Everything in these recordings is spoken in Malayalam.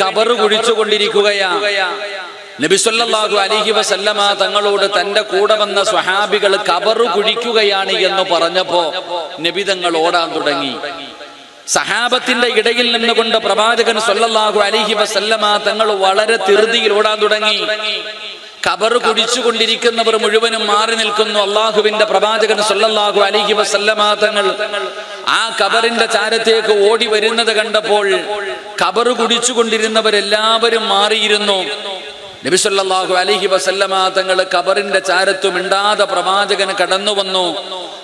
കബറ് കുഴിച്ചുകൊണ്ടിരിക്കുകയാ നബിസ്വല്ലാഹു അലിഹി വസല്ലമ തങ്ങളോട് തന്റെ കൂടെ വന്ന സ്വഹാബികൾ കബറ് കുഴിക്കുകയാണ് എന്ന് പറഞ്ഞപ്പോ നബി തങ്ങൾ ഓടാൻ തുടങ്ങി. സഹാബത്തിന്റെ ഇടയിൽ നിന്നുകൊണ്ട് പ്രവാചകൻ സല്ലല്ലാഹു അലിഹി വസല്ലമ തങ്ങൾ വളരെ തിരുതിയിൽ ഓടാൻ തുടങ്ങി. കബർ കുടിച്ചുകൊണ്ടിരിക്കുന്നവർ മുഴുവനും മാറി നിൽക്കുന്നു. അള്ളാഹുവിന്റെ പ്രവാചകൻ സൊല്ലാഹു അലിഹി വസല്ലമ തങ്ങൾ ആ കബറിന്റെ ചാരത്തേക്ക് ഓടി വരുന്നത് കണ്ടപ്പോൾ കബർ കുടിച്ചുകൊണ്ടിരുന്നവരെല്ലാവരും മാറിയിരുന്നു. നബി അലിഹി അലൈഹി വസല്ലമ തങ്ങൾ കബറിന്റെ ചാരത്തു മിണ്ടാതെ പ്രവാചകൻ കടന്നു വന്നു.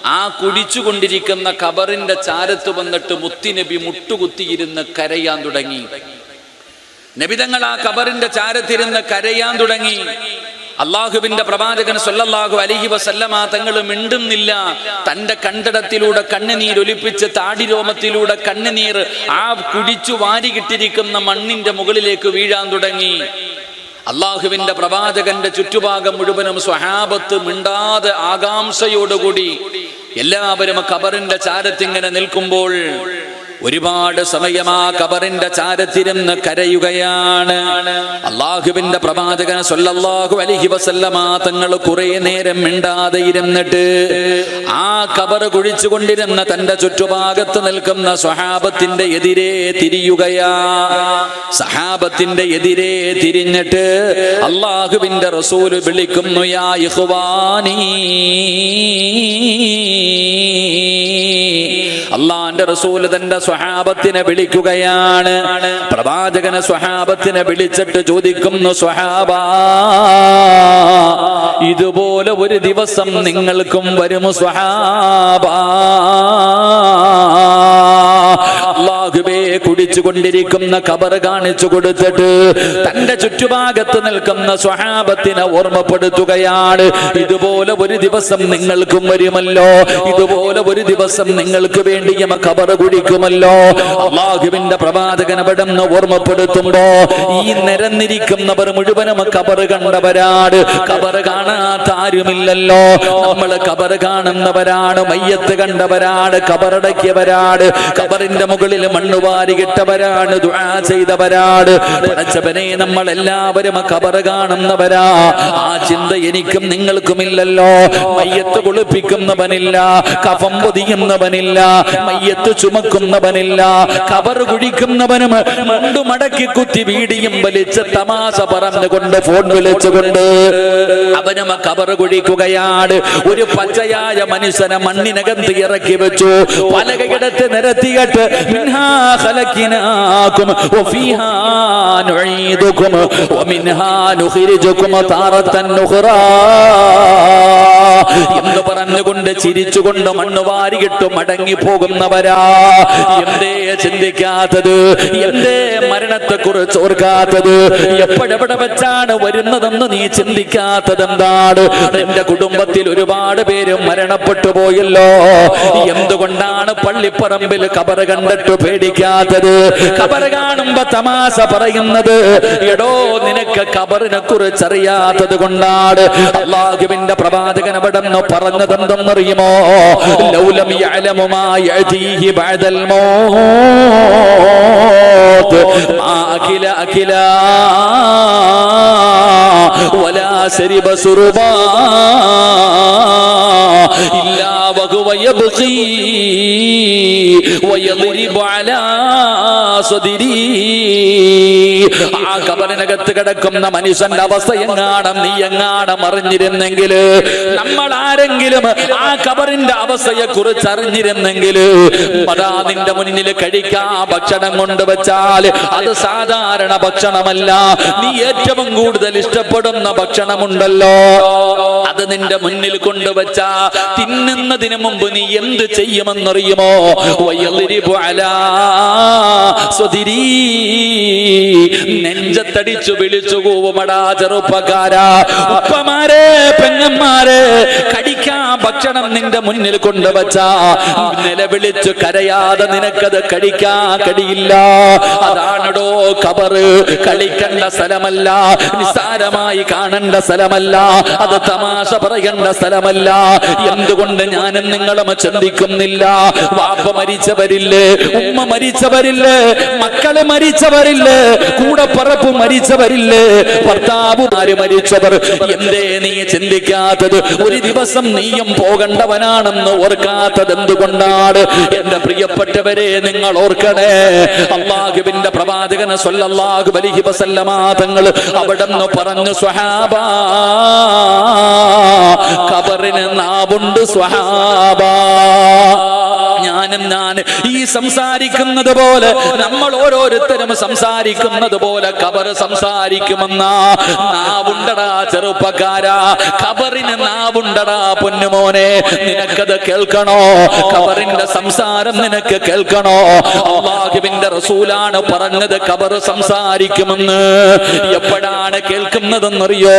ആ കുടിച്ചുകൊണ്ടിരിക്കുന്ന കബറിന്റെ ചാരത്ത് വന്നിട്ട് മുത്തിനബി മുട്ടുകുത്തിയിരുന്ന് കരയാൻ തുടങ്ങി. നബിതങ്ങൾ ആ കബറിന്റെ ചാരത്തിരുന്ന് കരയാൻ തുടങ്ങി. അള്ളാഹുവിന്റെ പ്രവാചകൻ സൊല്ലാഹു അലൈഹി വസല്ലമ തങ്ങൾ മിണ്ടുന്നില്ല. തന്റെ കണ്ടടത്തിലൂടെ കണ്ണുനീരൊലിപ്പിച്ച് താടിരോമത്തിലൂടെ കണ്ണുനീർ ആ കുടിച്ചു വാരികിട്ടിരിക്കുന്ന മണ്ണിന്റെ മുകളിലേക്ക് വീഴാൻ തുടങ്ങി. അള്ളാഹുവിന്റെ പ്രവാചകന്റെ ചുറ്റുഭാഗം മുഴുവനും സ്വഹാബത്ത് മിണ്ടാതെ ആകാംക്ഷയോടുകൂടി. എല്ലാവരും കബറിന്റെ ചാരത്തിങ്ങനെ നിൽക്കുമ്പോൾ ഒരുപാട് സമയം ആ കബറിന്റെ ചാരത്തിരുന്ന് കരയുകയാണ്. അള്ളാഹുവിന്റെ പ്രവാചകൻ സല്ലല്ലാഹു അലൈഹി വസല്ലമ തങ്ങൾ കുറെ നേരം മിണ്ടാതെ ഇരുന്നിട്ട് ആ കബർ കുഴിച്ചുകൊണ്ടിരുന്ന തന്റെ ചുറ്റുഭാഗത്ത് നിൽക്കുന്ന സ്വഹാബത്തിന്റെ എതിരെ തിരിയുകയാ. സഹാബത്തിന്റെ എതിരെ തിരിഞ്ഞിട്ട് അള്ളാഹുവിന്റെ റസൂൽ വിളിക്കുന്നു യാ അള്ളാന്റെ റസൂൽ തന്റെ സ്വഹാബത്തിനെ വിളിക്കുകയാണ്. പ്രവാചകനെ സ്വഹാബത്തിനെ വിളിച്ചിട്ട് ചോദിക്കുന്നു സ്വഹാബ ഇതുപോലെ ഒരു ദിവസം നിങ്ങൾക്കും വരും സ്വഹാബ? അള്ളാഹുബേ കുടിച്ചുകൊണ്ടിരിക്കുന്ന കബർ കാണിച്ചു കൊടുത്തിട്ട് തന്റെ ചുറ്റുഭാഗത്ത് നിൽക്കുന്ന സ്വഹാബത്തിനെ ഓർമ്മപ്പെടുത്തുകയാണ്. ഇതുപോലെ ഒരു ദിവസം നിങ്ങൾക്കും വരുമല്ലോ. ഇതുപോലെ ഒരു ദിവസം നിങ്ങൾക്ക് വേണ്ടിയും കബർ കുടിക്കുമല്ലോ. അള്ളാഹുവിന്റെ പ്രവാചകൻ അവിടെ ഓർമ്മപ്പെടുത്തുമ്പോ ഈ നിരന്നിരിക്കുന്നവർ മുഴുവനും കബർ കണ്ടവരാണ്. കബർ കാണാത്ത ആരുമില്ലല്ലോ. നമ്മൾ കബർ കാണുന്നവരാണ് മയ്യത്ത് കണ്ടവരാണ് കബറടക്കിയവരാണ് കബറിന്റെ മുകളിൽ മണ്ണ് വാരികിട്ടവരാണ് ദുആ ചെയ്തവരാണ്. പടച്ചവനെ നമ്മൾ എല്ലാവരും കബർ കാണുന്നവരാ. ആ ചിന്ത എനിക്കും നിങ്ങൾക്കുമില്ലല്ലോ. മയ്യത്ത് കുളിപ്പിക്കുന്നവനില്ല കഫം പൊതിയുന്നവനില്ല മയ്യത്ത് ചുമക്കുന്നവനില്ല കബർ കുഴിക്കുന്നവനും മുണ്ടു മടക്കി കുത്തി വീടിയും വലിച്ച് തമാശ പറഞ്ഞുകൊണ്ട് ഫോൺ വിളിച്ചുകൊണ്ട് അവനും കബർ കുഴിക്കുകയാണ്. ഒരു പച്ചയായ മനുഷ്യനെ മണ്ണിനകത്ത് ഇറക്കി വെച്ചു. പലകയിടത്ത് നിരത്തിയിട്ട് മിൻഹാ ഖലഖിനാകും വഫീഹാ നുഈദുകും വമിൻഹാ നുഖ്രിജുകും താറത്തൻ നുഖ്റാ എന്ന് പറഞ്ഞുകൊണ്ട് ചിരിച്ചുകൊണ്ട് മണ്ണ് വാരിയിട്ട് മടങ്ങി പോകുന്നവരാ. എന്തേ ചിന്തിക്കാത്തത്? എന്തേ മരണത്തെ കുറിച്ച് ഓർക്കാത്തത്? എപ്പോഴെവിടെ വെച്ചാണ് വരുന്നതെന്ന് നീ ചിന്തിക്കാത്തത് എന്താണ്? എന്റെ കുടുംബത്തിൽ ഒരുപാട് പേര് മരണപ്പെട്ടു പോയല്ലോ. എന്തുകൊണ്ടാണ് പള്ളിപ്പറമ്പിൽ കബറ് കണ്ടിട്ട് പേടിക്കാത്തത്? കബറ് കാണുമ്പോ തമാശ പറയുന്നത് എടോ നിനക്ക് കബറിനെ കുറിച്ച് അറിയാത്തത് കൊണ്ടാണ്. അള്ളാഹുവിന്റെ പ്രവാചകൻ അവിടെ നിന്ന് പറഞ്ഞതെന്തെന്നറിയുമോ ലൗലം യഅലമു മാ യഅതീഹി ബഅദൽ മൗത്ത്. മാ അഖില അഖില. വലാ ശരിബ സുറുബാ. ഇല്ലാ വഹുവ യബ്ഖി വയദ്രിബു അലാ സ്വദിരി. ആ കബറിനകത്ത് കിടക്കുന്ന മനുഷ്യന്റെ അവസ്ഥ എങ്ങാണം നീ എങ്ങാണം അറിഞ്ഞിരുന്നെങ്കിൽ നമ്മൾ ആരെങ്കിലും ആ കബറിന്റെ അവസ്ഥയെ കുറിച്ച് അറിഞ്ഞിരുന്നെങ്കിൽ അതാ നിന്റെ മുന്നിൽ കഴിക്കാ ഭക്ഷണം കൊണ്ടുവച്ചാൽ. അത് സാധാരണ ഭക്ഷണമല്ല. നീ ഏറ്റവും കൂടുതൽ ഇഷ്ടപ്പെടുന്ന ഭക്ഷണമുണ്ടല്ലോ അത് നിന്റെ മുന്നിൽ കൊണ്ടുവച്ച തിന്നുന്നതിന് മുമ്പ് നീ എന്ത് ചെയ്യുമെന്നറിയുമോ? നെഞ്ചത്തടിച്ചു വിളിച്ചു കൂവുമടാ ചെറുപ്പക്കാരാ. ഉപ്പമാരെ പെങ്ങന്മാരെ കടിക്കാൻ ഭക്ഷണം നിന്റെ മുന്നിൽ കൊണ്ടുവച്ച. നിലവിളിച്ചു കരയാതെ നിനക്കത് കടിക്കാ കടിയില്ല. അതാണടോ കബറ്. കളിക്കണ്ട സ്ഥലമല്ല. നിസ്സാരമായി കാണേണ്ട സ്ഥലമല്ല. അത് തമാശ പറയേണ്ട സ്ഥലമല്ല. എന്തുകൊണ്ട് ഞാനും നിങ്ങളും ചിന്തിക്കുന്നില്ല? വാപ്പ മരിച്ചവരില്ലേ? ഉമ്മ മരിച്ചവരില്ലേ? മക്കളെ മരിച്ചവരില്ലേ? കൂടെ പറപ്പ് മരിച്ചവരില്ലേ ഭർത്താവുമാര് മരിച്ചവർ? എന്തേ നീ ചിന്തിക്കാത്തത്? ഒരു ദിവസം നീയും പോകേണ്ടവനാണെന്ന് ഓർക്കാത്തത് എന്തുകൊണ്ടാണ്? എന്റെ പ്രിയപ്പെട്ടവരെ നിങ്ങൾ ഓർക്കണേ. അള്ളാഹുവിന്റെ പ്രവാചകനെ സ്വല്ലല്ലാഹു അലൈഹി വസല്ലമ തങ്ങൾ അവിടെന്ന് പറഞ്ഞു സ്വഹാബ കബറിന് നാവുണ്ട് സ്വഹാബ. ഞാനും ഞാൻ ഈ സംസാരിക്കുന്നത് പോലെ നമ്മൾ ഓരോരുത്തരും സംസാരിക്കുന്നത് പോലെ കബർ സംസാരിക്കുമെന്ന. നാവുണ്ടടാ ചെറുപ്പക്കാരാ. കബറിന് നാവുണ്ടടാ പൊന്നുമോനെ. നിനക്കത് കേൾക്കണോ? കബറിന്റെ സംസാരം നിനക്ക് കേൾക്കണോ? അള്ളാഹുവിന്റെ റസൂലാണ് പറഞ്ഞത് കബർ സംസാരിക്കുമെന്ന്. എപ്പോഴാണ് കേൾക്കുന്നതെന്നറിയോ?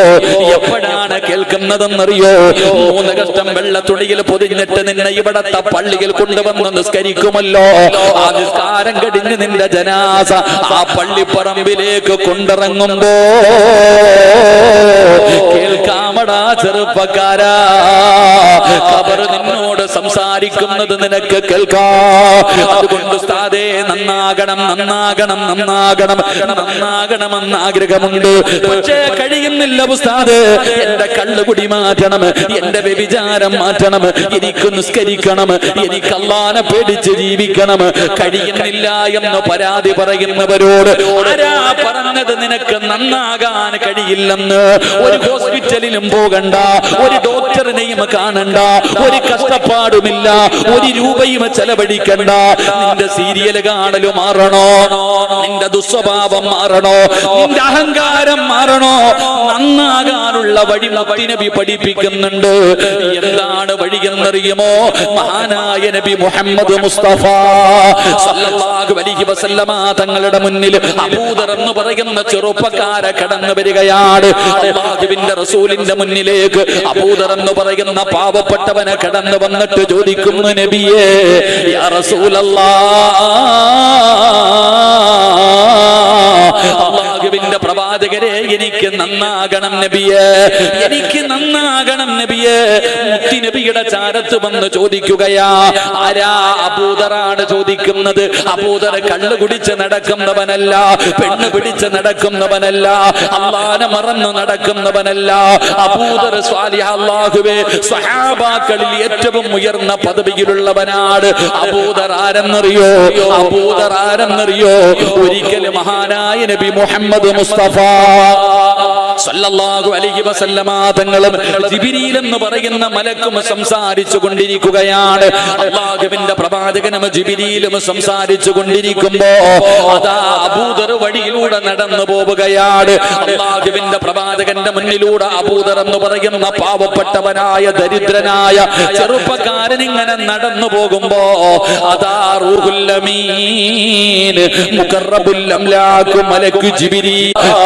എപ്പോഴാണ് കേൾക്കുന്നതെന്നറിയോ? മൂന്ന് കഷ്ടം വെള്ളത്തുണിയിൽ പൊതിഞ്ഞിട്ട് നിന്നെ ഇവിടത്തെ പള്ളിയിൽ കൊണ്ടുവന്ന് നിസ്കരിക്കുമല്ലോ. ആ നിസ്കാരം കടിഞ്ഞ് നിന്റെ ജനാസ ആ പള്ളിപ്പറമ്പിലേക്ക് കൊണ്ടിറങ്ങുമ്പോ കേൾക്കാമടാ ചെറുപ്പക്കാരാ. ഖബർ നിന്നോട് സംസാരിക്കുന്നത് നിനക്ക് കേൾക്കാം. അതുകൊണ്ട് ഉസ്താദേ നന്നാകണം നന്നാകണം നന്നാകണം നന്നാകണമെന്ന് ആഗ്രഹമുണ്ട്. പക്ഷേ കഴിയുന്നില്ല ഉസ്താദ്. എന്റെ കള്ളുകുടി മാറ്റണം എന്റെ വ്യഭിചാരം മാറ്റണം എനിക്ക് നിസ്കരിക്കണം എനിക്ക് അള്ളാനെ പേടിച്ച് ജീവിക്കണം. കഴിയുന്നില്ല എന്ന് പരാതി പറയുന്നവരോട് ആരാ പറഞ്ഞത് നിനക്ക് നന്നാകാൻ കഴിയില്ലെന്ന്? ഒരു ഹോസ്പിറ്റലിലും പോകണ്ട ഒരു ഡോക്ടറിനെയും കാണണ്ട ഒരു കഷ്ടപ്പാടുമില്ല ഒരു രൂപയും ചെലവഴിക്കണ്ട. നിന്റെ സീരിയൽ കാണൽ മാറണോ? നിന്റെ ദുസ്വഭാവം മാറണോ? നിന്റെ അഹങ്കാരം മാറണോ? നന്നാകാനുള്ള വഴി നബി പഠിപ്പിക്കുന്നുണ്ട്. എന്താണ് വഴി എന്നറിയുമോ മഹാനായ നബി മുഹമ്മദ് മുസ്തഫ സല്ലല്ലാഹു അലൈഹി വസല്ലമ തങ്ങളുടെ മുന്നിൽ അബൂദർ എന്ന് പറയുന്ന ചെറുപ്പക്കാരെ കടന്നു വരികയാണ്. റസൂലിന്റെ മുന്നിലേക്ക് അബൂദർ എന്ന് പറയുന്ന പാവപ്പെട്ടവനെ കടന്നു വന്നിട്ട് ചോദിക്കുന്നു നബിയേ യാ റസൂലല്ലാ അള്ളാഹുവിന്റെ പ്രവാചകരെ എനിക്ക് നന്നാകണം നബിയെ. എനിക്ക് നന്നാകണം നബിയെ. മുത്തി നബിയുടെ ചാരത്ത് വന്ന് ചോദിക്കുകയാ ആരാ അബൂദറാണ് ചോദിക്കുന്നത്? അബൂദർ കള്ളു കുടിച്ച് നടക്കുന്നവനല്ല പെണ്ണ് പിടിച്ച് നടക്കുന്നവനല്ല അള്ളാനെ മറന്നു നടക്കുന്നവനല്ല. അബൂദർ സ്വാലിഹ അള്ളാഹുവേ സഹാബാക്കളിൽ ഏറ്റവും ഉയർന്ന പദവിയിലുള്ളവനാണ്. അബൂദർ ആരെന്നറിയോ? അബൂദർ ആരെന്നറിയോ? ഒരിക്കലും മഹാനായ നബി മുഹമ്മദ് മുസ്തഫ സല്ലല്ലാഹു അലൈഹി വസല്ലമ തങ്ങളും ജിബ്രീൽ എന്ന് പറയുന്ന മലക്കും സംസാരിച്ചു കൊണ്ടിരിക്കുകയാണ്. അള്ളാഹുവിന്റെ പ്രവാചകനും ജിബ്രീലും സംസാരിച്ചു കൊണ്ടിരിക്കുമ്പോ അതാ അബൂദർ വഴിയിലൂടെ നടന്നു പോവുകയാണ്. അള്ളാഹുവിന്റെ പ്രവാചകന്റെ മുന്നിലൂടെ അബൂദർ എന്ന് പറയുന്ന പാവപ്പെട്ടവനായ ദരിദ്രനായ ചെറുപ്പക്കാരൻ ഇങ്ങനെ നടന്നു പോകുമ്പോ അതാ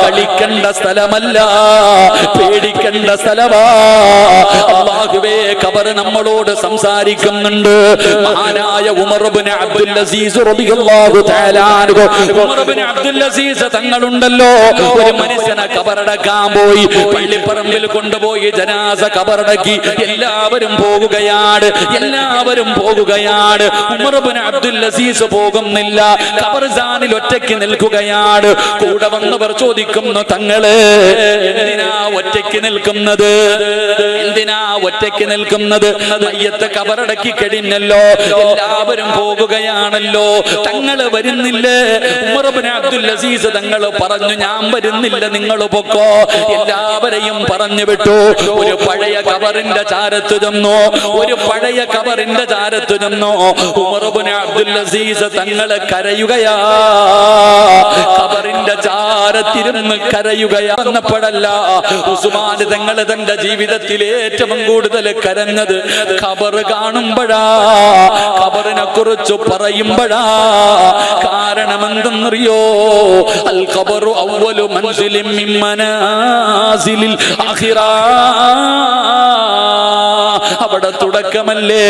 കളിക്കേണ്ട സ്ഥലമല്ല. പേടിക്കേണ്ട സ്ഥലമാ അള്ളാഹുവേ കബർ നമ്മളോട് സംസാരിക്കുന്നുണ്ട്. മഹാനായ ഉമർ ഇബ്നു അബ്ദുൽ അസീസ് അബ്ദുൽ അസീസ് തങ്ങളുണ്ടല്ലോ. ഒരു മനുഷ്യനെ കബറടക്കാൻ പോയി. പള്ളിപ്പറമ്പിൽ കൊണ്ടുപോയി ജനാസ കബറടക്കി എല്ലാവരും പോകുകയാണ്. എല്ലാവരും പോകുകയാണ്. ഉമർ ഇബ്നു അബ്ദുൽ അസീസ് പോകുന്നില്ല. കബർ ഒറ്റയ്ക്ക് നിൽക്കുകയാണ്. കൂടെ വന്നവർ ചോദിക്കുന്നു തങ്ങൾ എന്തിനാ ഒറ്റയ്ക്ക് നിൽക്കുന്നത്? എന്തിനാ ഒറ്റയ്ക്ക് നിൽക്കുന്നത്? മയ്യത്തെ കബറടക്കി കഴിഞ്ഞല്ലോ. എല്ലാവരും പോകുകയാണല്ലോ. തങ്ങൾ വരുന്നില്ലേ? ഉമർ ഇബ്നു അബ്ദുൽ അസീസ് തങ്ങൾ പറഞ്ഞു ഞാൻ വരുന്നില്ല നിങ്ങൾ പൊക്കോ. എല്ലാവരെയും പറഞ്ഞു വിട്ടു. ഒരു പഴയ കബറിന്റെ ചാരത്ത് ചെന്നു. ഒരു പഴയ കബറിന്റെ ചാരത്ത് ചെന്നു. ഉമർ ഇബ്നു അബ്ദുൽ അസീസ് തങ്ങൾ കരയുകയാ. കബറിന്റെ ചാരത്തിരുന്ന് കരയുകയാ. വന്നപ്പോഴല്ല ഉസ്മാൻ തങ്ങൾ തന്റെ ജീവിതത്തിൽ ഏറ്റവും കൂടുതൽ കരഞ്ഞത് ഖബർ കാണുമ്പോഴാ. ഖബറിനെ കുറിച്ച് പറയുമ്പോഴാ. കാരണം എന്തെന്നറിയോ അൽ ഖബറു അവലു മിൻ മനാസിലിൽ ആഖിറ അവിടെ തുടക്കമല്ലേ?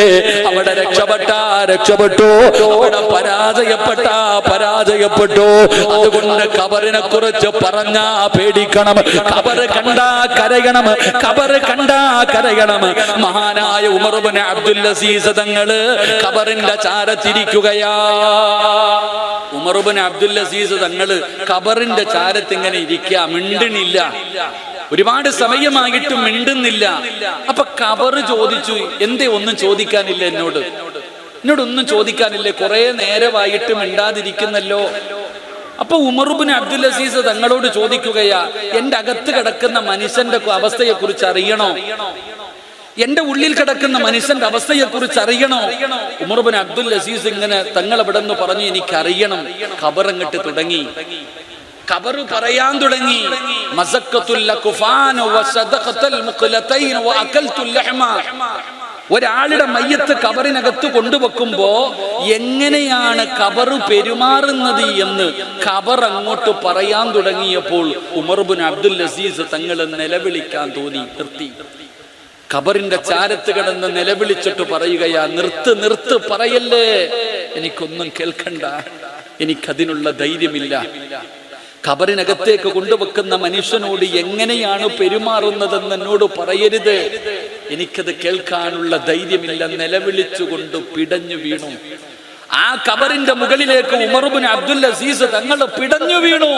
അവിടെ രക്ഷപ്പെട്ട രക്ഷപ്പെട്ടു. അവിടെ പരാജയപ്പെട്ട പരാജയപ്പെട്ടു. അതുകൊണ്ട് കബറിനെ കുറിച്ച് പറഞ്ഞാ പേടിക്കണം. കബറ് കണ്ടാ കരയണം. കബറ് കണ്ടാ കരയണം. മഹാനായ ഉമർബിന് അബ്ദുൽ അസീസ് തങ്ങൾ കബറിന്റെ ചാരത്തിരിക്കുകയാ. ഉമർബിന് അബ്ദുൽ അസീസ് തങ്ങൾ കബറിന്റെ ചാരത്തിങ്ങനെ ഇരിക്കുക. മിണ്ടണില്ല. ഒരുപാട് സമയമായിട്ടും മിണ്ടുന്നില്ല. അപ്പൊ കബറ് ചോദിച്ചു എന്തേ ഒന്നും ചോദിക്കാനില്ല എന്നോട്? എന്നോട് ഒന്നും ചോദിക്കാനില്ലേ കുറെ നേരമായിട്ട് മിണ്ടാതിരിക്കുന്നല്ലോ. അപ്പൊ ഉമറുബിൻ അബ്ദുൽ അസീസ് തങ്ങളോട് ചോദിക്കുകയാ എന്റെ അകത്ത് കിടക്കുന്ന മനുഷ്യന്റെ അവസ്ഥയെ കുറിച്ച് അറിയണോ? എന്റെ ഉള്ളിൽ കിടക്കുന്ന മനുഷ്യന്റെ അവസ്ഥയെ കുറിച്ച് അറിയണോ ഉമർബിൻ അബ്ദുൽ അസീസ് ഇങ്ങനെ തങ്ങൾ എവിടെ നിന്ന് പറഞ്ഞു എനിക്കറിയണം. ഖബറങ്ങിട്ട് തുടങ്ങി. ഖബറ് പറയാൻ തുടങ്ങി. ഒരാളുടെ മയ്യത്ത് കബറിനകത്ത് കൊണ്ടുവെക്കുമ്പോ എങ്ങനെയാണ് കബറ് പെരുമാറുന്നത് എന്ന് കബർ അങ്ങോട്ട് പറയാൻ തുടങ്ങിയപ്പോൾ ഉമർബുൻ അബ്ദുൽ അസീസ് തങ്ങൾ നിലവിളിക്കാൻ തോന്നി നിർത്തി. കബറിന്റെ ചാരത്ത് കിടന്ന് നിലവിളിച്ചിട്ട് പറയുകയാ നിർത്ത് നിർത്ത് പറയല്ലേ? എനിക്കൊന്നും കേൾക്കണ്ട. എനിക്കതിനുള്ള ധൈര്യമില്ല. ഖബറിനകത്തേക്ക് കൊണ്ടുവെക്കുന്ന മനുഷ്യനോട് എങ്ങനെയാണ് പെരുമാറുന്നതെന്ന് എന്നോട് പറയരുത്. എനിക്കത് കേൾക്കാനുള്ള ധൈര്യമില്ല. നിലവിളിച്ചുകൊണ്ട് പിടഞ്ഞു വീണു. ആ കബറിന്റെ മുകളിലേക്ക് ഉമർബിൻ അബ്ദുൽ അസീസ് തങ്ങൾ പിടഞ്ഞു വീണു.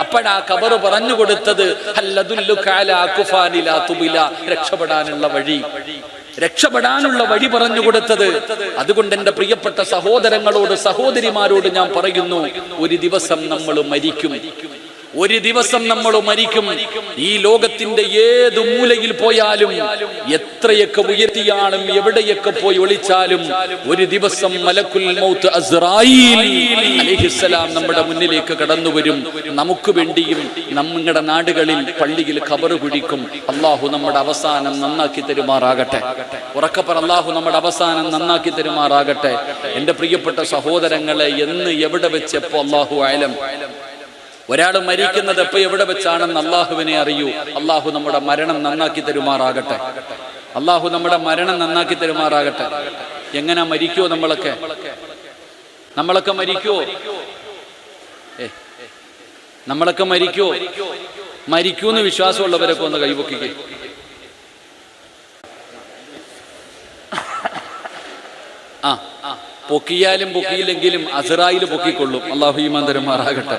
അപ്പോഴാ കബർ പറഞ്ഞു കൊടുത്തത് അല്ലതുല്ലു അലാ കുഫാനി ലാ തുബില." രക്ഷപ്പെടാനുള്ള വഴി. രക്ഷപ്പെടാനുള്ള വഴി പറഞ്ഞു കൊടുത്തത്. അതുകൊണ്ട് എന്റെ പ്രിയപ്പെട്ട സഹോദരങ്ങളോട് സഹോദരിമാരോട് ഞാൻ പറയുന്നു ഒരു ദിവസം നമ്മൾ മരിക്കും. ഒരു ദിവസം നമ്മൾ മരിക്കും. ഈ ലോകത്തിന്റെ ഏത് മൂലയിൽ പോയാലും എത്രയൊക്കെ ഉയർത്തിയാലും എവിടെയൊക്കെ പോയി ഒളിച്ചാലും ഒരു ദിവസം മലക്കുൽ മൗത്ത് അലൈഹിസ്സലാം നമ്മുടെ മുന്നിലേക്ക് കടന്നു വരും. നമുക്ക് വേണ്ടിയും നമ്മുടെ നാടുകളിൽ പള്ളിയിൽ ഖബർ കുഴിക്കും. അള്ളാഹു നമ്മുടെ അവസാനം നന്നാക്കി തരുമാറാകട്ടെ. ഉറക്കപ്പർ അള്ളാഹു നമ്മുടെ അവസാനം നന്നാക്കി തരുമാറാകട്ടെ. എന്റെ പ്രിയപ്പെട്ട സഹോദരങ്ങളെ എന്ന് എവിടെ വെച്ചപ്പോ അള്ളാഹു ആയാലും ഒരാൾ മരിക്കുന്നത് എപ്പോ എവിടെ വെച്ചാണെന്ന് അള്ളാഹുവിനെ അറിയൂ. അള്ളാഹു നമ്മുടെ മരണം നന്നാക്കി തരുമാറാകട്ടെ. അള്ളാഹു നമ്മുടെ മരണം നന്നാക്കി തരുമാറാകട്ടെ. എങ്ങനെ മരിക്കുവോ നമ്മളൊക്കെ? നമ്മളൊക്കെ മരിക്കുവോ? ഏ നമ്മളൊക്കെ മരിക്കുവോ? മരിക്കൂന്ന് വിശ്വാസമുള്ളവരൊക്കെ ഒന്ന് കൈപൊക്കിക്കേ. ആ പൊക്കിയാലും പൊക്കിയില്ലെങ്കിലും അസറായിൽ പൊക്കിക്കൊള്ളും. അള്ളാഹു ഈമാൻ തരുമാറാകട്ടെ.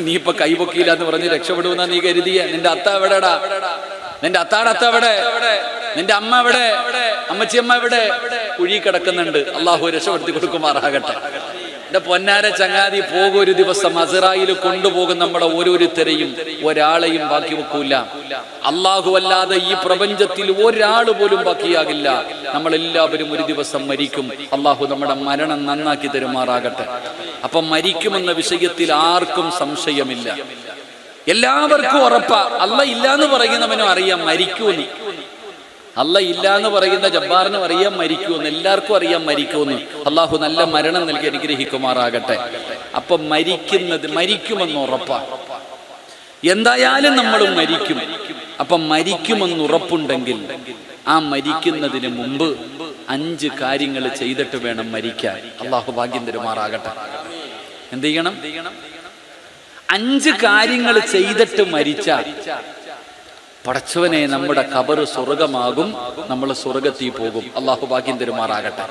നീ ഇപ്പൊ കൈ പൊക്കിയില്ല എന്ന് പറഞ്ഞ് രക്ഷപ്പെടുമെന്നാ നീ കരുതിയ. നിന്റെ അത്ത എവിടെടാ? നിന്റെ അത്താടെ അത്ത എവിടെ? നിന്റെ അമ്മ എവിടെ? അമ്മച്ചിയമ്മ എവിടെ? കുഴി കിടക്കുന്നുണ്ട്. അള്ളാഹു രക്ഷപ്പെടുത്തി കൊടുക്കുമാറാകട്ടെ. എന്റെ പൊന്നാര ചങ്ങാതി പോകും ഒരു ദിവസം അസറായിൽ കൊണ്ടുപോകും നമ്മളെ ഓരോരുത്തരെയും. ഒരാളെയും ബാക്കി വെക്കൂല. അള്ളാഹു അല്ലാതെ ഈ പ്രപഞ്ചത്തിൽ ഒരാൾ പോലും ബാക്കിയാകില്ല. നമ്മൾ എല്ലാവരും ഒരു ദിവസം മരിക്കും. അള്ളാഹു നമ്മുടെ മരണം നന്നാക്കി തരുമാറാകട്ടെ. അപ്പൊ മരിക്കുമെന്ന വിഷയത്തിൽ ആർക്കും സംശയമില്ല. എല്ലാവർക്കും ഉറപ്പാ. അല്ല ഇല്ലാന്ന് പറയുന്നവനും അറിയാം മരിക്കൂന്ന്. അല്ല ഇല്ല എന്ന് പറയുന്ന ജബ്ബാറിനും അറിയാം മരിക്കുമെന്ന് എല്ലാവർക്കും അറിയാം മരിക്കുമെന്ന്. അള്ളാഹു നല്ല മരണം നൽകി അനുഗ്രഹിക്കുമാറാകട്ടെ. അപ്പൊ മരിക്കുന്നത് മരിക്കുമെന്ന് ഉറപ്പാണ് എന്തായാലും നമ്മൾ മരിക്കും. അപ്പൊ മരിക്കുമെന്ന് ഉറപ്പുണ്ടെങ്കിൽ ആ മരിക്കുന്നതിന് മുമ്പ് അഞ്ച് കാര്യങ്ങൾ ചെയ്തിട്ട് വേണം മരിക്കാൻ. അള്ളാഹു ഭാഗ്യം തരുമാറാകട്ടെ. എന്ത് ചെയ്യണം? അഞ്ച് കാര്യങ്ങൾ ചെയ്തിട്ട് മരിച്ചാൽ പടച്ചവനെ നമ്മുടെ കബറ് സ്വർഗമാകും നമ്മൾ സ്വർഗത്തിൽ പോകും. അള്ളാഹു ഭാഗ്യം തരുമാറാകട്ടെ.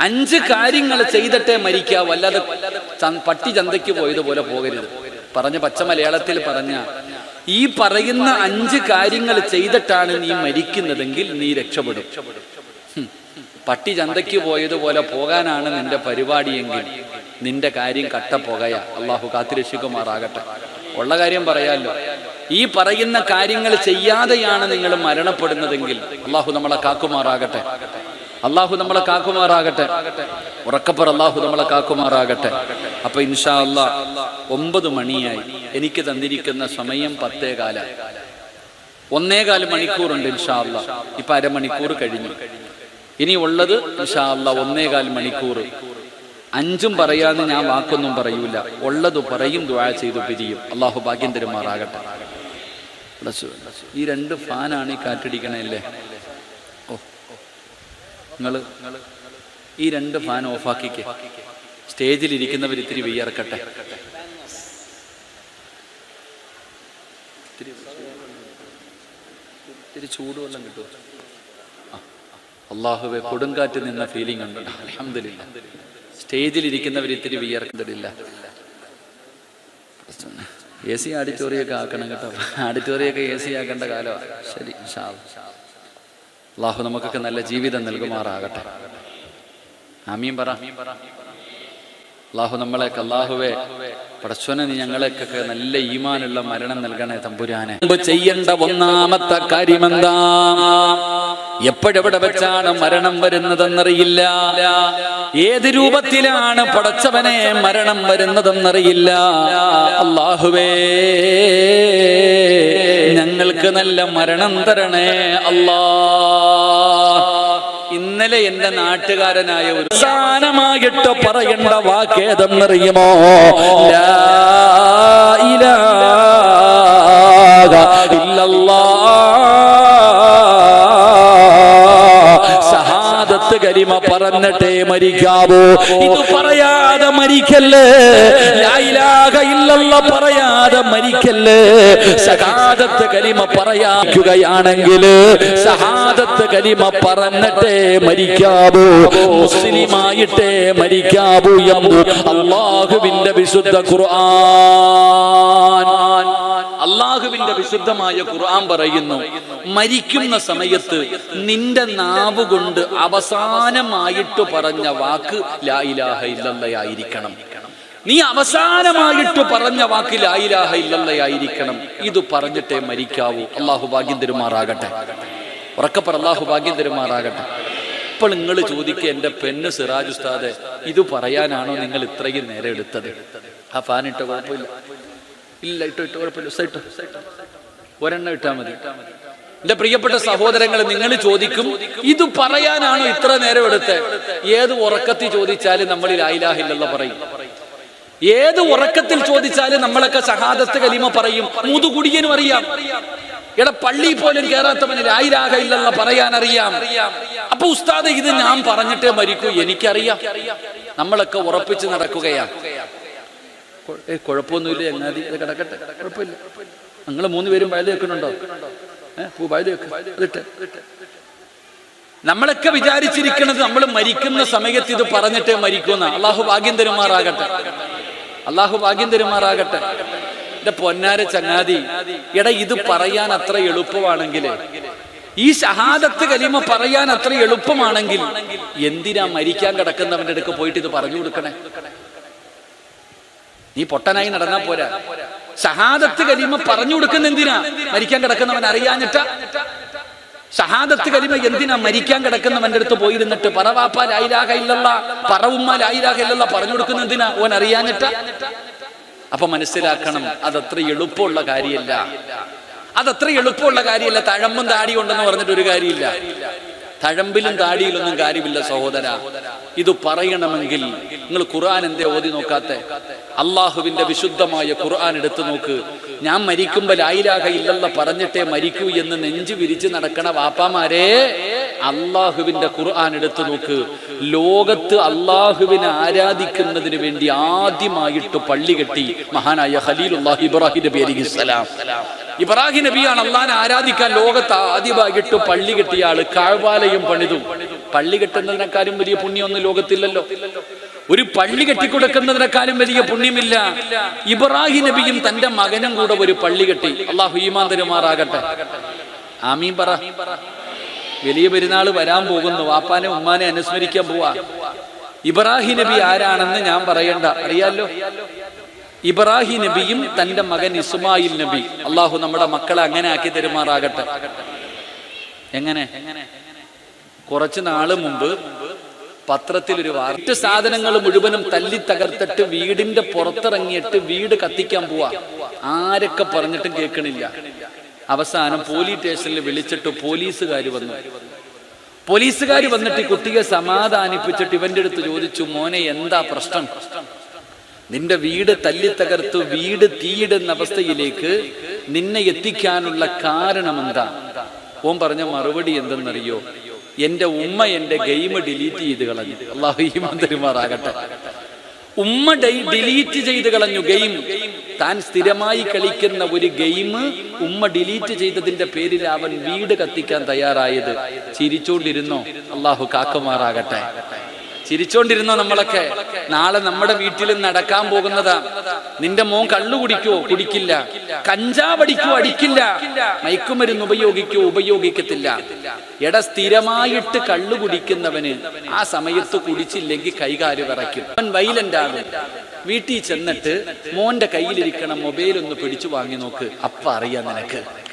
അഞ്ച് കാര്യങ്ങൾ ചെയ്തിട്ടേ മരിക്കാവൂ അല്ലാതെ പട്ടി ചന്തയ്ക്ക് പോയതുപോലെ പോകരുത്. പറഞ്ഞ പച്ച മലയാളത്തിൽ പറഞ്ഞ ഈ പറയുന്ന അഞ്ച് കാര്യങ്ങൾ ചെയ്തിട്ടാണ് നീ മരിക്കുന്നതെങ്കിൽ നീ രക്ഷപ്പെടും. പട്ടി ചന്തയ്ക്ക് പോയതുപോലെ പോകാനാണ് നിന്റെ പരിപാടിയെങ്കിൽ നിന്റെ കാര്യം കട്ട പോകയാ. അള്ളാഹു കാത്തിരക്ഷിക്കുമാറാകട്ടെ. ഉള്ള കാര്യം പറയാലോ? ഈ പറയുന്ന കാര്യങ്ങൾ ചെയ്യാതെയാണ് നിങ്ങൾ മരണപ്പെടുന്നതെങ്കിൽ അള്ളാഹു നമ്മളെ കാക്കുമാറാകട്ടെ. അള്ളാഹു നമ്മളെ കാക്കുമാറാകട്ടെ. ഉറക്കപ്പർ അള്ളാഹു നമ്മളെ കാക്കുമാറാകട്ടെ. അപ്പൊ ഇൻഷാ അല്ലാ ഒമ്പത് മണിയായി എനിക്ക് തന്നിരിക്കുന്ന സമയം പത്തേ കാല. ഒന്നേകാൽ മണിക്കൂറുണ്ട് ഇൻഷാ അല്ല ഇപ്പൊ അരമണിക്കൂർ കഴിഞ്ഞു. ഇനി ഉള്ളത് ഇൻഷാ അല്ല ഒന്നേകാൽ മണിക്കൂർ. അഞ്ചും പറയാന്ന് ഞാൻ വാക്കൊന്നും പറയൂല. ഉള്ളത് പറയും ദുആ ചെയ്തു പിരിയും. അള്ളാഹു ഭാഗ്യം തരുമാറാകട്ടെ. ഈ രണ്ട് ഫാനാണ് ഈ കാറ്റടിക്കണല്ലേ ഓ. നിങ്ങൾ ഈ രണ്ട് ഫാൻ ഓഫാക്കിക്ക്. സ്റ്റേജിൽ ഇരിക്കുന്നവർ ഇത്തിരി വിയർക്കട്ടെ. ഇത്തിരി ചൂടുവെള്ളം കിട്ടുമോ അള്ളാഹുവെ കൊടുങ്കാറ്റ് നിന്ന ഫീലിംഗ് ഉണ്ട് അലഹമില്ല സ്റ്റേജിൽ ഇരിക്കുന്നവർ ഇത്തിരി വിയർക്കുന്നില്ല എ സി ആഡിറ്റോറിയൊക്കെ ആക്കണം കേട്ടോ. ആഡിറ്റോറിയൊക്കെ എ സി ആക്കേണ്ട കാലമാണ്. ശരി. അള്ളാഹു നമുക്കൊക്കെ നല്ല ജീവിതം നൽകുമാറാകട്ടെ. ആമീൻ പറ. അള്ളാഹു നമ്മളെയൊക്കെ അള്ളാഹുവെ പടച്ചോനെ നീ ഞങ്ങളെക്കൊക്കെ നല്ല ഈമാനുള്ള മരണം നൽകണേ തമ്പുരാനെ. ചെയ്യേണ്ട ഒന്നാമത്തെ കാര്യമെന്താ? എപ്പോഴെവിടെ വെച്ചാണ് മരണം വരുന്നതെന്നറിയില്ല. ഏത് രൂപത്തിലാണ് പടച്ചവനെ മരണം വരുന്നതെന്നറിയില്ല. അള്ളാഹുവേ ഞങ്ങൾക്ക് നല്ല മരണം തരണേ അല്ലാ. ഇന്നലെ എന്റെ നാട്ടുകാരനായ ഒരു അവസാനമായിട്ട് പറയേണ്ട വാക്കേതെന്നറിയുമോ? ലാ കരിമ പറഞ്ഞിട്ടേ മരിക്കാവൂ. ഇത് പറയാതെ മരിക്കല്ലേ? ഇല്ലല്ലാ പറയാതെ മരിക്കല്ലേ? സഹാദത്ത് കലിമ പറയാക്കുകയാണെങ്കിൽ സഹാദത്ത് കലിമ പറഞ്ഞിട്ടേ മരിക്കാവൂ. മുസ്ലിമായിട്ടേ മരിക്കാവൂ എന്ന് അള്ളാഹുവിന്റെ വിശുദ്ധ ഖുർആൻ. അള്ളാഹുവിന്റെ വിശുദ്ധമായ ഖുർആൻ പറയുന്നു മരിക്കുന്ന സമയത്ത് നിന്റെ നാവ് കൊണ്ട് അവസാനമായിട്ട് പറഞ്ഞ വാക്ക് ലാ ഇലാഹ ഇല്ലല്ലയായിരിക്കണം. നീ അവസാനമായിട്ട് പറഞ്ഞ വാക്ക് ലാ ഇലാഹ ഇല്ലല്ലയായിരിക്കണം. ഇത് പറഞ്ഞിട്ടേ മരിക്കാവൂ. അള്ളാഹു ഭാഗ്യം തരുമാറാകട്ടെ. ഉറക്കപ്പറ അള്ളാഹു ഭാഗ്യം തരുമാറാകട്ടെ. ഇപ്പോൾ നിങ്ങൾ ചോദിക്കുക എന്റെ പെണ്ണ് സിറാജ് ഉസ്താദെ ഇത് പറയാനാണോ നിങ്ങൾ ഇത്രയും നേരെ എടുത്തത്? ആ ഫാൻ ഇട്ട കുഴപ്പമില്ല. ഇല്ല ഇട്ടോ ഇട്ടോ കുഴപ്പമില്ല. ഇട്ടോ. ഒരെണ്ണം ഇട്ടാ മതി. എന്റെ പ്രിയപ്പെട്ട സഹോദരങ്ങൾ നിങ്ങൾ ചോദിക്കും ഇത് പറയാനാണോ ഇത്ര നേരം എടുത്ത് ഏത് ഉറക്കത്തിൽ ചോദിച്ചാലും നമ്മളിൽ ആയിലാഹില്ലെന്ന് പറയും. ഏത് ഉറക്കത്തിൽ ചോദിച്ചാലും നമ്മളൊക്കെ സഹാദത്ത് കലിമ പറയും. മുതുകുടിയനും അറിയാം. എടാ പള്ളി പോലും കേറാത്തവന് ലായിലാഹ ഇല്ലെന്ന് പറയാൻ അറിയാം അപ്പൊ ഉസ്താദ് ഇത് ഞാൻ പറഞ്ഞിട്ടേ മരിക്കൂ എനിക്കറിയാം. നമ്മളൊക്കെ ഉറപ്പിച്ച് നടക്കുകയാ. കൊ- ഏയ് കുഴപ്പമൊന്നുമില്ല ചങ്ങാതി ഇത് കിടക്കട്ടെ. കുഴപ്പമില്ല. നിങ്ങൾ മൂന്ന് പേരും വയലു വെക്കുന്നുണ്ടോ? ഏഹ് പൂ വയൽ വെക്ക്. നമ്മളൊക്കെ വിചാരിച്ചിരിക്കുന്നത് നമ്മൾ മരിക്കുന്ന സമയത്ത് ഇത് പറഞ്ഞിട്ടേ മരിക്കുന്ന. അള്ളാഹു ഭാഗ്യം തരുമാറാകട്ടെ. അള്ളാഹു ഭാഗ്യം തരുമാറാകട്ടെ. എന്റെ പൊന്നാര ചങ്ങാതി എടാ ഇത് പറയാൻ അത്ര എളുപ്പമാണെങ്കിൽ ഈ ഷഹാദത്ത് കലിമ പറയാൻ അത്ര എളുപ്പമാണെങ്കിൽ എന്തിനാ മരിക്കാൻ കിടക്കുന്നവന്റെ അടുക്ക് പോയിട്ട് ഇത് പറഞ്ഞു കൊടുക്കണേ? നീ പൊട്ടനായി നടന്നാ പോരാ. ഷഹാദത്ത് കലിമ പറഞ്ഞു കൊടുക്കുന്ന എന്തിനാ? മരിക്കാൻ കിടക്കുന്നവൻ അറിയാഞ്ഞിട്ട. ഷഹാദത്ത് കലിമ എന്തിനാ മരിക്കാൻ കിടക്കുന്നവന്റെ അടുത്ത് പോയിരുന്നിട്ട്? പറവാപ്പ ലായിരാഹ ഇല്ലല്ല പറവുമ്മ ലായിരാഹ ഇല്ലല്ല പറഞ്ഞു കൊടുക്കുന്ന എന്തിനാ? ഓൻ അറിയാഞ്ഞിട്ട. അപ്പൊ മനസ്സിലാക്കണം അതത്ര എളുപ്പമുള്ള കാര്യമല്ല. അതത്ര എളുപ്പമുള്ള കാര്യമല്ല. തഴമ്പും താടി ഉണ്ടെന്ന് പറഞ്ഞിട്ട് ഒരു കാര്യമില്ല. തഴമ്പിലും താടിയിലൊന്നും കാര്യമില്ല സഹോദര. ഇത് പറയണമെങ്കിൽ നിങ്ങൾ ഖുർആൻ എന്തേ ഓതി നോക്കാത്ത? അള്ളാഹുവിന്റെ വിശുദ്ധമായ ഖുർആൻ എടുത്തു നോക്ക്. ഞാൻ മരിക്കുമ്പോൾ ലായിലാഹ ഇല്ലല്ല പറഞ്ഞിട്ടേ മരിക്കൂ എന്ന് നെഞ്ചു വിരിച്ച് നടക്കണ വാപ്പാമാരെ അള്ളാഹുവിന്റെ ഖുർആൻ എടുത്തു നോക്ക്. ലോകത്ത് അള്ളാഹുവിനെ ആരാധിക്കുന്നതിന് വേണ്ടി ആദ്യമായിട്ട് പള്ളി കെട്ടി മഹാനായ ഖലീലുല്ലാഹി ഇബ്രാഹിം നബി ഇസ്ലാം ഇബ്രാഹിം നബിയാണ് അള്ളാഹിനെ ആരാധിക്കാൻ ലോകത്ത് ആദ്യമായിട്ട് പള്ളി കെട്ടിയ ആൾ കാഴ്വാലയം പണിതു. പള്ളി കെട്ടുന്നതിനെക്കാളും വലിയ പുണ്യമൊന്നും ലോകത്തില്ലല്ലോ. ഒരു പള്ളി കെട്ടിക്കൊടുക്കുന്നതിനേക്കാളും വലിയ പുണ്യമില്ല. ഇബ്രാഹിം നബിയും തന്റെ മകനും കൂടെ ഒരു പള്ളി കെട്ടി. അള്ളാഹു ഈമാൻ തരുമാറാകട്ടെ. ആമീൻ പറ. വലിയ പെരുന്നാൾ വരാൻ പോകുന്നു. വാപ്പാനെ ഉമ്മാനെ അനുസ്മരിക്കാൻ പോവാ. ഇബ്രാഹിം നബി ആരാണെന്ന് ഞാൻ പറയണ്ട. അറിയാലോ? ഇബ്രാഹിം നബിയും തന്റെ മകൻ ഇസ്മായിൽ നബി. അള്ളാഹു നമ്മുടെ മക്കളെ അങ്ങനെ ആക്കി തരുമാറാകട്ടെ. എങ്ങനെ? കുറച്ചു നാൾ മുമ്പ് പത്രത്തിൽ ഒരു വാർത്ത സാധനങ്ങൾ മുഴുവനും തല്ലി തകർത്തിട്ട് വീടിന്റെ പുറത്തിറങ്ങിയിട്ട് വീട് കത്തിക്കാൻ പോവാ. ആരൊക്കെ പറഞ്ഞിട്ടും കേൾക്കണില്ല. അവസാനം പോലീസ് സ്റ്റേഷനിൽ വിളിച്ചിട്ട് പോലീസുകാർ വന്നു. പോലീസുകാർ വന്നിട്ട് ഈ കുട്ടിയെ സമാധാനിപ്പിച്ചിട്ട് ഇവന്റെ അടുത്ത് ചോദിച്ചു മോനെ എന്താ പ്രശ്നം? നിന്റെ വീട് തല്ലി തകർത്ത് വീട് തീയിടുന്ന അവസ്ഥയിലേക്ക് നിന്നെ എത്തിക്കാനുള്ള കാരണം എന്താ ഓം പറഞ്ഞ മറുപടി എന്തെന്നറിയോ? എന്റെ ഉമ്മ എന്റെ ഗെയിം ഡിലീറ്റ് ചെയ്ത് കളഞ്ഞു. അള്ളാഹു ഈമാൻ ഉമ്മ ഡിലീറ്റ് ചെയ്ത് കളഞ്ഞു ഗെയിം താൻ സ്ഥിരമായി കളിക്കുന്ന ഒരു ഗെയിം ഉമ്മ ഡിലീറ്റ് ചെയ്തതിന്റെ പേരിൽ അവൻ വീട് കത്തിക്കാൻ തയ്യാറായത്. ചിരിച്ചോണ്ടിരുന്നോ? അള്ളാഹു കാക്കുമാറാകട്ടെ. ചിരിച്ചോണ്ടിരുന്നോ നമ്മളൊക്കെ? നാളെ നമ്മുടെ വീട്ടിൽ നടക്കാൻ പോകുന്നതാ. നിന്റെ മോൻ കള്ളു കുടിക്കോ കുടിക്കില്ല. കഞ്ചാവ് അടിക്കോ അടിക്കില്ല. മയക്കുമരുന്ന് ഉപയോഗിക്കോ? ഉപയോഗിക്കത്തില്ല. എട സ്ഥിരമായിട്ട് കള്ളു കുടിക്കുന്നവന് ആ സമയത്ത് കുടിച്ചില്ലെങ്കിൽ കൈകാൽ വിറയ്ക്കും. അവൻ വൈലന്റ് ആകും വീട്ടിൽ ചെന്നിട്ട് മോന്റെ കയ്യിലിരിക്കണം മൊബൈൽ ഒന്ന് പിടിച്ചു വാങ്ങി നോക്ക്. അപ്പ അറിയാം നിനക്ക്.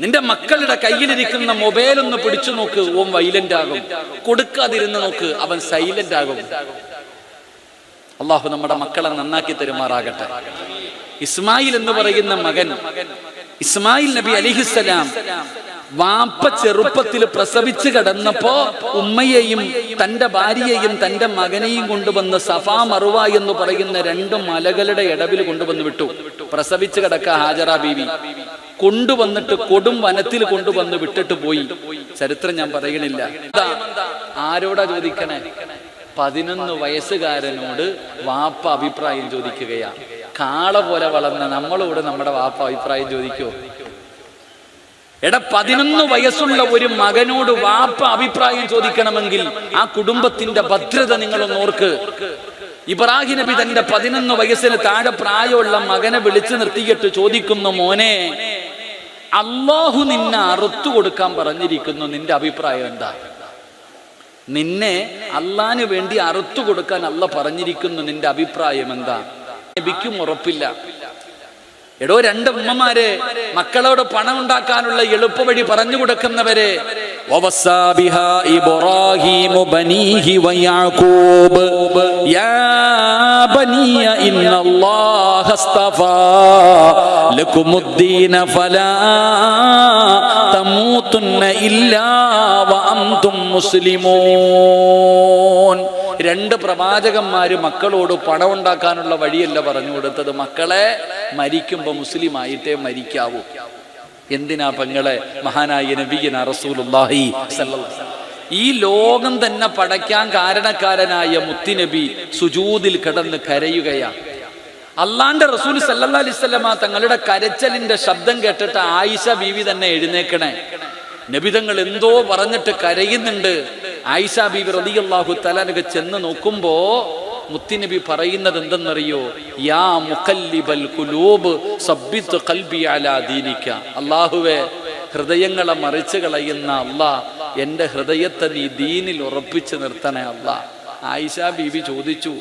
നിന്റെ മക്കളുടെ കയ്യിലിരിക്കുന്ന മൊബൈൽ ഒന്ന് പിടിച്ചു നോക്ക് ഓം വൈലന്റ് ആകും. കൊടുക്കാതിരുന്ന് നോക്ക് അവൻ സൈലന്റ് ആകും. അള്ളാഹു നമ്മുടെ മക്കളെ നന്നാക്കി തരുമാറാകട്ടെ. ഇസ്മായിൽ എന്ന് പറയുന്ന മകൻ ഇസ്മായിൽ നബി അലിഹിസലാം വാപ്പ ചെറുപ്പത്തിൽ പ്രസവിച്ചു കിടന്നപ്പോ ഉമ്മയെയും തന്റെ ഭാര്യയെയും തന്റെ മകനെയും കൊണ്ടുവന്ന് സഫാ മറുവ എന്ന് പറയുന്ന രണ്ട് മലകളുടെ ഇടവിൽ കൊണ്ടുവന്ന് വിട്ടു. പ്രസവിച്ചു കിടക്ക ഹാജറ ബീവി. കൊണ്ടുവന്നിട്ട് കൊടും വനത്തിൽ കൊണ്ടുവന്ന് വിട്ടിട്ട് പോയി. ചരിത്രം ഞാൻ പറയണില്ല. ആരോടാ ചോദിക്കണേ? പതിനൊന്ന് വയസ്സുകാരനോട് വാപ്പ അഭിപ്രായം ചോദിക്കുകയാ. കാള പോലെ വളർന്ന നമ്മളോട് നമ്മുടെ വാപ്പ അഭിപ്രായം ചോദിക്കോ? എടാ പതിനൊന്ന് വയസ്സുള്ള ഒരു മകനോട് വാപ്പ അഭിപ്രായം ചോദിക്കണമെങ്കിൽ ആ കുടുംബത്തിന്റെ ഭദ്രത നിങ്ങളൊന്ന് ഓർക്ക്. ഇബ്രാഹിം നബി തന്റെ പതിനൊന്ന് വയസ്സിന് താഴെ പ്രായമുള്ള മകനെ വിളിച്ചു നിർത്തിയിട്ട് ചോദിക്കുന്നു മോനെ അള്ളാഹു നിന്നെ അറുത്തു കൊടുക്കാൻ പറഞ്ഞിരിക്കുന്നു. നിന്റെ അഭിപ്രായം എന്താ? നിന്നെ അള്ളാന് വേണ്ടി അറുത്തു കൊടുക്കാൻ അല്ല പറഞ്ഞിരിക്കുന്നു. നിന്റെ അഭിപ്രായം എന്താ? നബിക്കും ഉറപ്പില്ല. എടോ രണ്ട് ഉമ്മമാരെ മക്കളോട് പണം ഉണ്ടാക്കാനുള്ള എളുപ്പവഴി പറഞ്ഞു കൊടുക്കുന്നവരെ. മുസ്ലിമോ രണ്ട് പ്രവാചകന്മാര് മക്കളോട് പണം ഉണ്ടാക്കാനുള്ള വഴിയല്ല പറഞ്ഞു കൊടുത്തത്. മക്കളെ മരിക്കുമ്പോ മുസ്ലിം ആയിട്ടേ മരിക്കാവൂ. എന്തിനാ പങ്ങളെ? മഹാനായ നബീന റസൂലുള്ളാഹി സല്ലല്ലാഹു ഈ ലോകം തന്നെ പടയ്ക്കാൻ കാരണക്കാരനായ മുത്തിനബി സുജൂതിൽ കിടന്ന് കരയുകയാണ് അള്ളാന്റെ റസൂൽ സല്ലാ അലൈഹി വസല്ലമ തങ്ങളുടെ കരച്ചലിന്റെ ശബ്ദം കേട്ടിട്ട് ആയിഷ ബീവി തന്നെ എഴുന്നേക്കണേ. നബിതങ്ങൾ എന്തോ പറഞ്ഞിട്ട് കരയുന്നുണ്ട്. ആയിഷ ബീബി റളിയല്ലാഹു തലാനൊക്കെ ചെന്ന് നോക്കുമ്പോ മുത്തിനബി പറയുന്നത് എന്തെന്നറിയോ? യാ മുഖല്ലിബൽ കുലൂബ് സബ്ബിത്ത് ഖൽബി അലാ അല്ലാഹുവേ ഹൃദയങ്ങളെ മറിച്ച് കളയുന്ന അല്ലാ എന്റെ ഹൃദയത്തെ നീ ദീനിൽ ഉറപ്പിച്ചു നിർത്തണേ അല്ലാ. ആയിഷ ബീബി ചോദിച്ചു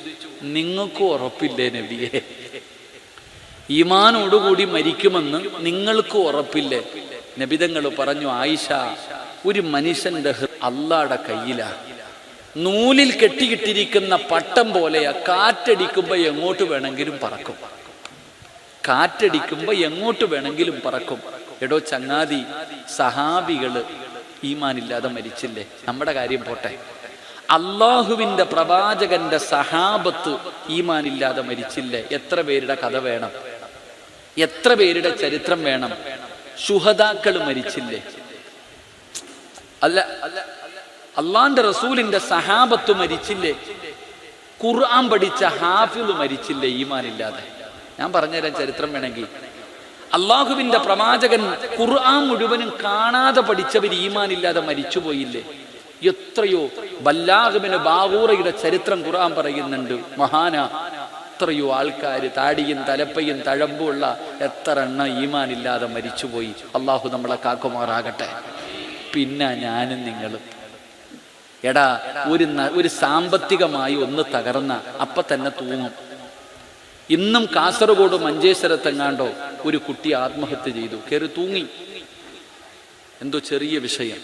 നിങ്ങൾക്ക് ഉറപ്പില്ലേ നബിയെ? ഈമാനോടുകൂടി മരിക്കുമെന്ന് നിങ്ങൾക്ക് ഉറപ്പില്ലേ? നബിതങ്ങൾ പറഞ്ഞു ആയിഷ ഒരു മനുഷ്യന്റെ അള്ളാടെ കയ്യിലാണ് നൂലിൽ കെട്ടിയിട്ടിരിക്കുന്ന പട്ടം പോലെയാ. കാറ്റടിക്കുമ്പോ എങ്ങോട്ട് വേണമെങ്കിലും പറക്കും. കാറ്റടിക്കുമ്പോ എങ്ങോട്ട് വേണമെങ്കിലും പറക്കും. എടോ ചങ്ങാതി സഹാബികൾ ഈമാനില്ലാതെ മരിച്ചില്ലേ? നമ്മുടെ കാര്യം പോട്ടെ. അള്ളാഹുവിന്റെ പ്രവാചകന്റെ സഹാബത്ത് ഈമാനില്ലാതെ മരിച്ചില്ലേ? എത്ര പേരുടെ കഥ വേണം? എത്ര പേരുടെ ചരിത്രം വേണം? ശുഹതാക്കൾ മരിച്ചില്ലേ? അല്ല അള്ളാന്റെ റസൂലിന്റെ സഹാബത്ത് മരിച്ചില്ലേ? ഖുർആൻ പഠിച്ച ഹാഫിൾ മരിച്ചില്ലേ ഈമാനില്ലാതെ? ഞാൻ പറഞ്ഞുതരാം ചരിത്രം വേണമെങ്കിൽ. അള്ളാഹുവിന്റെ പ്രവാചകൻ ഖുർആൻ മുഴുവനും കാണാതെ പഠിച്ചവർ ഈമാനില്ലാതെ മരിച്ചുപോയില്ലേ എത്രയോ ബല്ലാഹുബിന് ബാഹൂറയുടെ ചരിത്രം ഖുർആൻ പറയുന്നുണ്ട്. മഹാന എത്രയോ ആൾക്കാർ താടിയും തലപ്പയും തഴമ്പുമുള്ള എത്ര എണ്ണ ഈമാനില്ലാതെ മരിച്ചുപോയി. അള്ളാഹു നമ്മളെ കാക്കുമാറാകട്ടെ. പിന്നെ ഞാനും നിങ്ങളും. എടാ ഒരു ഒരു സാമ്പത്തികമായി ഒന്ന് തകർന്ന അപ്പൊ തന്നെ തൂങ്ങും. ഇന്നും കാസർഗോഡ് മഞ്ചേശ്വരത്തെങ്ങാണ്ടോ ഒരു കുട്ടി ആത്മഹത്യ ചെയ്തു. കയറി തൂങ്ങി. എന്തോ ചെറിയ വിഷയം.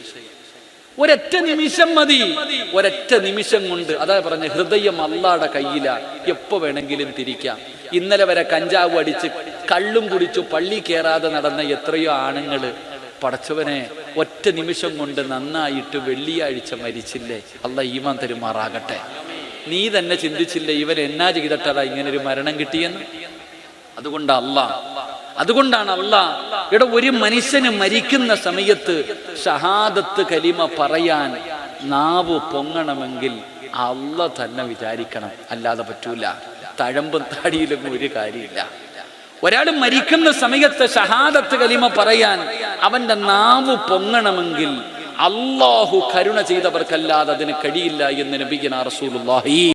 ഒരൊറ്റ നിമിഷം മതി. ഒരൊറ്റ നിമിഷം കൊണ്ട് അതാ പറഞ്ഞ ഹൃദയം അല്ലാടെ കയ്യില എപ്പോ വേണമെങ്കിലും തിരിക്കാം. ഇന്നലെ വരെ കഞ്ചാവ് അടിച്ച് കള്ളും കുടിച്ചു പള്ളി കയറാതെ നടന്ന എത്രയോ ആണുങ്ങൾ. പടച്ചവനെ ഒറ്റ നിമിഷം കൊണ്ട് നന്നായിട്ട് വെള്ളിയാഴ്ച മരിച്ചില്ലേ? അല്ല ഈമാൻ തരുമാറാകട്ടെ. നീ തന്നെ ചിന്തിച്ചില്ലേ ഇവൻ എന്നാ ചെയ്തിട്ടതാ ഇങ്ങനെ ഒരു മരണം കിട്ടിയെന്ന്? അതുകൊണ്ട് അല്ല അതുകൊണ്ടാണ് അല്ല ഇവിടെ ഒരു മനുഷ്യന് മരിക്കുന്ന സമയത്ത് ഷഹാദത്ത് കലിമ പറയാൻ നാവ് പൊങ്ങണമെങ്കിൽ അല്ല തന്നെ വിചാരിക്കണം. അല്ലാതെ പറ്റൂല. തഴമ്പും താടിയിലൊന്നും ഒരു കാര്യമില്ല. ഒരാൾ മരിക്കുന്ന സമയത്ത് ഷഹാദത്ത് കലിമ പറയാൻ അവന്റെ നാവ് പൊങ്ങണമെങ്കിൽ അള്ളാഹു കരുണ ചെയ്തവർക്കല്ലാതെ അതിന് കഴിയില്ല എന്ന് നബിഗിന റസൂലുള്ളാഹി